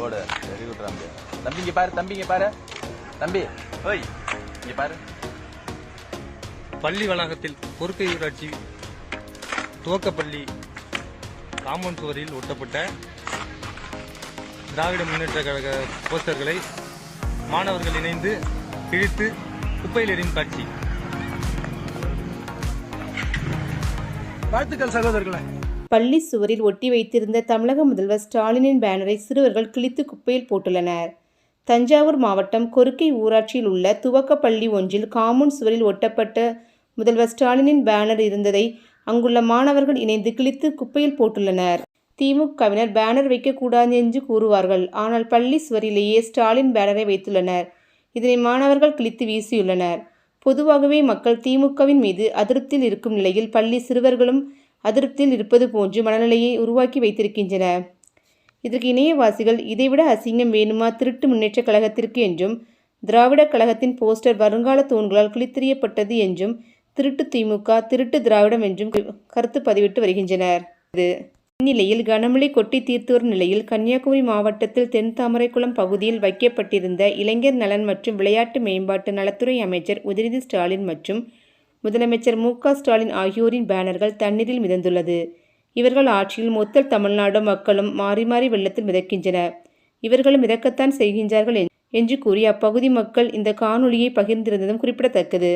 போடு. Very good ராம்பி தம்பி இங்க பாரு தம்பி இங்க பாரு. தம்பி ஓய் இங்க பாரு. பள்ளி வளாகத்தில் பொறுக்கை ஊராட்சி துவக்கப்பள்ளி காம்பவுண்ட் சுவரில் ஒட்டப்பட்ட திராவிட முன்னேற்ற கழக போஸ்டர்களை மாணவர்கள் இணைந்து கிழித்து குப்பையில் எறியும் காட்சி. வாழ்த்துக்கள் சகோதரர்களே. பள்ளி சுவரில் ஒட்டி வைத்திருந்த தமிழக முதல்வர் ஸ்டாலினின் பேனரை சிறுவர்கள் கிழித்து குப்பையில் போட்டுள்ளனர். தஞ்சாவூர் மாவட்டம் கொருக்கை ஊராட்சியில் உள்ள துவக்கப்பள்ளி ஒன்றில் காமூன் சுவரில் ஒட்டப்பட்ட முதல்வர் ஸ்டாலினின் பேனர் இருந்ததை அங்குள்ள மாணவர்கள் இணைந்து கிழித்து குப்பையில் போட்டுள்ளனர். திமுகவினர் பேனர் வைக்கக்கூடாது என்று கூறுவார்கள். ஆனால் பள்ளி சுவரிலேயே ஸ்டாலின் பேனரை வைத்துள்ளனர். இதனை மாணவர்கள் கிழித்து வீசியுள்ளனர். பொதுவாகவே மக்கள் திமுகவின் மீது அதிருப்தியில் இருக்கும் நிலையில் பள்ளி சிறுவர்களும் அதிருப்தியில் இருப்பது போன்று மனநிலையை உருவாக்கி வைத்திருக்கின்றன. இதற்கு இணையவாசிகள் இதைவிட அசிங்கம் வேணுமா? திருட்டு முன்னேற்றக் கழகத்திற்கு என்றும் திராவிடக் கழகத்தின் போஸ்டர் வருங்கால தூண்களால் கிழித்தெறியப்பட்டது என்றும் திருட்டு திமுக திருட்டு திராவிடம் என்றும் கருத்து பதிவிட்டு வருகின்றனர். இது இந்நிலையில் கனமழை கொட்டி தீர்த்து வரும் நிலையில் கன்னியாகுமரி மாவட்டத்தில் தென் தாமரைக்குளம் பகுதியில் வைக்கப்பட்டிருந்த இளைஞர் நலன் மற்றும் விளையாட்டு மேம்பாட்டு நலத்துறை அமைச்சர் உதயநிதி ஸ்டாலின் மற்றும் முதலமைச்சர் மு ஸ்டாலின் ஆகியோரின் பேனர்கள் தண்ணீரில் மிதந்துள்ளது. இவர்கள் ஆட்சியில் மொத்த தமிழ்நாடு மக்களும் மாறி மாறி வெள்ளத்தில் மிதக்கின்றனர். இவர்களும் மிதக்கத்தான் செய்கின்றார்கள் என்று கூறி அப்பகுதி மக்கள் இந்த காணொளியை பகிர்ந்திருந்ததும் குறிப்பிடத்தக்கது.